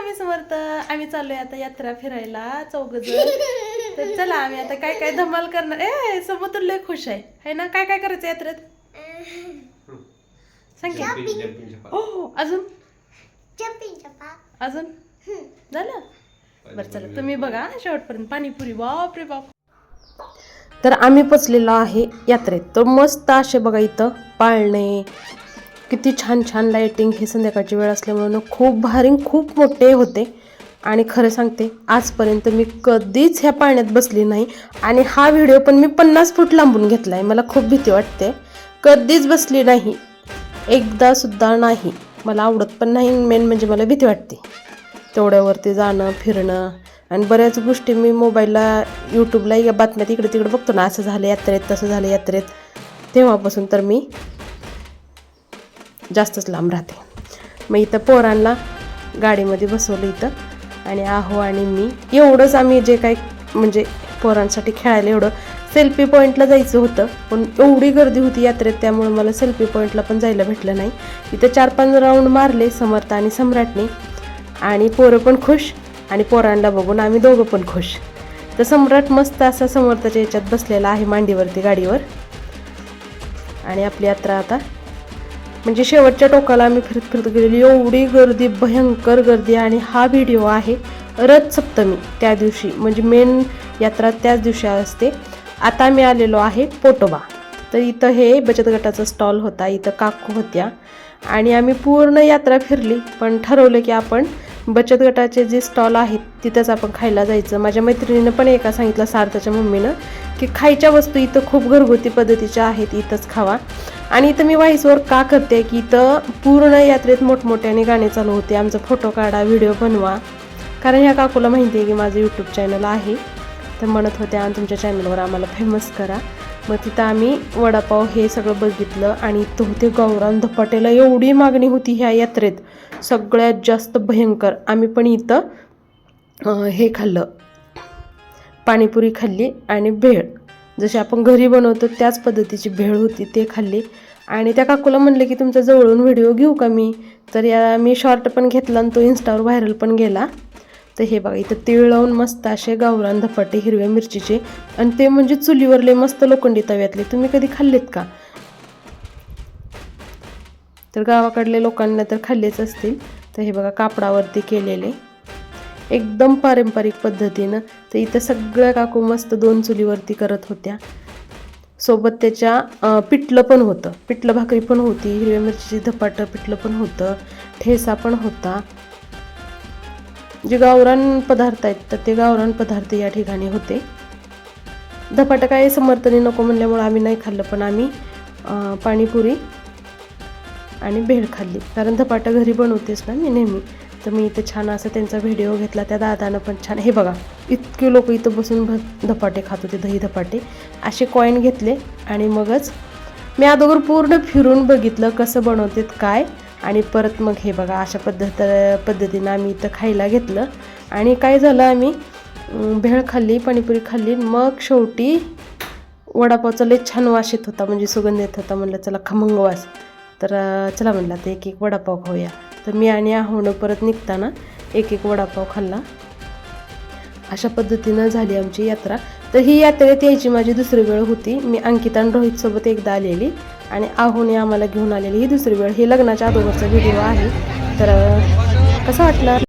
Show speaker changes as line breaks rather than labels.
स्वामी समर्थ. आम्ही चाललोय आता यात्रा फिरायला चौघ जण तर चला आम्ही आता काय काय धमाल करणार. ए समुद्र लय खुश आहे. है ना? काय काय करायचं यात्रेत? सांग की. हो हो अजून? अजून? झालं? बरं चला तुम्ही बघा शेवटपर्यंत पाणीपुरी. बाप रे बाप. तर आम्ही पोचलेलो आहे यात्रेत. तर मस्त असे बघा इथं पाळणे किती छान छान लाईटिंग हे संध्याकाळची वेळ असल्यामुळं खूप भारी खूप मोठे होते. आणि खरं सांगते आजपर्यंत मी कधीच ह्या पाण्यात बसली नाही. आणि हा व्हिडिओ पण मी पन्नास फूट लांबून घेतला आहे मला खूप भीती वाटते. कधीच बसली नाही. एकदा सुद्धा नाही. मला आवडत पण नाही. मेन म्हणजे मला भीती वाटते. तेवढ्यावरती जाणं फिरणं आणि बऱ्याच गोष्टी मी मोबाईलला यूट्यूबला या बातम्या तिकडे तिकडे बघतो ना. असं झालं यात्रेत तसं झालं यात्रेत. तेव्हापासून तर मी जास्तच लांब राहते. मग इथं पोरांना गाडीमध्ये बसवलं इथं. आणि आहो आणि मी एवढंच आम्ही जे काही म्हणजे पोरांसाठी खेळायला एवढं सेल्फी पॉईंटला जायचं होतं. पण एवढी गर्दी होती यात्रेत त्यामुळे मला सेल्फी पॉईंटला पण जायला भेटलं नाही. इथं चार पाच राऊंड मारले समर्थ आणि सम्राटने. आणि पोरं पण खुश आणि पोरांना बघून आम्ही दोघं पण खुश. तर सम्राट मस्त असा समर्थाच्या याच्यात बसलेला आहे मांडीवरती गाडीवर. आणि आपली यात्रा आता म्हणजे शेवटच्या टोकाला आम्ही फिरत फिरत गेलेली. एवढी गर्दी भयंकर गर्दी आणि हा व्हिडिओ आहे रथ सप्तमी त्या दिवशी. म्हणजे मेन यात्रा त्याच दिवशी असते. आता मी आलेलो आहे पोटोबा. तर इथं हे बचत गटाचा स्टॉल होता. इथं काकू होत्या. आणि आम्ही पूर्ण यात्रा फिरली. पण ठरवलं की आपण बचत गटाचे जे स्टॉल आहेत तिथंच आपण खायला जायचं. माझ्या मैत्रिणीनं पण एका सांगितलं सार्थच्या मम्मीनं की खायच्या वस्तू इथं खूप घरगुती पद्धतीच्या आहेत इथंच खावा. आणि इथं मी व्हॉइसवर का करते की इथं पूर्ण यात्रेत मोठमोठ्याने गाणे चालू होते. आमचा फोटो काढा व्हिडिओ बनवा. कारण ह्या काकूला माहिती आहे की माझं यूट्यूब चॅनल आहे. तर म्हणत होत्या आणि तुमच्या चॅनलवर आम्हाला फेमस करा. मग तिथं आम्ही वडापाव हे सगळं बघितलं आणि इथं होते गौरान धपाटेला एवढी मागणी होती ह्या यात्रेत. सगळ्यात जास्त भयंकर. आम्ही पण इथं हे खाल्लं. पाणीपुरी खाल्ली आणि भेळ. जशी आपण घरी बनवतो त्याच पद्धतीची भेळ होती ते खाल्ली. आणि त्या काकूला म्हणले की तुमच्या जवळून व्हिडिओ घेऊ का मी? तर या मी शॉर्ट पण घेतला आणि तो इन्स्टावर व्हायरल पण गेला. तर हे बघा इथं तिळ लावून मस्त असे गावरान धपाटे हिरव्या मिरचीचे. आणि ते म्हणजे चुलीवरले मस्त लोखंडी तव्यातले. तुम्ही कधी खाल्लेत का? तर गावाकडल्या लोकांना तर खाल्लेच असतील. तर हे बघा कापडावरती केलेले. एकदम पारंपरिक पद्धतीनं तर इथं सगळ्या काकू मस्त दोन चुलीवरती करत होत्या. सोबत त्याच्या पिठलं पण होतं. पिठलं भाकरी पण होती हिरव्या मिरची धपाटं पिठलं पण होतं ठेसा पण होता. जे गावरान पदार्थ आहेत तर ते गावरान पदार्थ या ठिकाणी होते. धपाटं काय समर्थनी नको म्हणल्यामुळे आम्ही नाही खाल्लं पण आम्ही पाणीपुरी आणि भेळ खाल्ली. कारण धपाटा घरी बनवतेच ना मी नेहमी तर मी इथं छान असं त्यांचा व्हिडिओ घेतला त्या दादानं पण छान. हे बघा इतके लोक इथं बसून भ धपाटे खात होते दही धपाटे. असे कॉईन घेतले आणि मगच मी अगोदर पूर्ण फिरून बघितलं कसं बनवतात काय आणि परत मग हे बघा अशा पद्धत पद्धतीनं आम्ही इथं खायला घेतलं. आणि काय झालं आम्ही भेळ खाल्ली पाणीपुरी खाल्ली मग शेवटी वडापावचा लय छान वास येत होता म्हणजे सुगंध येत होता म्हणलं चला खमंग वास. तर चला म्हणलं आता एक एक वडापाव खाऊया. तर मी आणि आहोनं परत निघताना एक एक वडापाव खाल्ला. अशा पद्धतीनं झाली आमची यात्रा. तर ही यात्रेत यायची माझी दुसरी वेळ होती. मी अंकिता आणि रोहितसोबत एकदा आलेली आणि आहोने आम्हाला घेऊन आलेली ही दुसरी वेळ. हे लग्नाच्या अगोदरचा व्हिडिओ आहे. तर कसं कसा वाटला?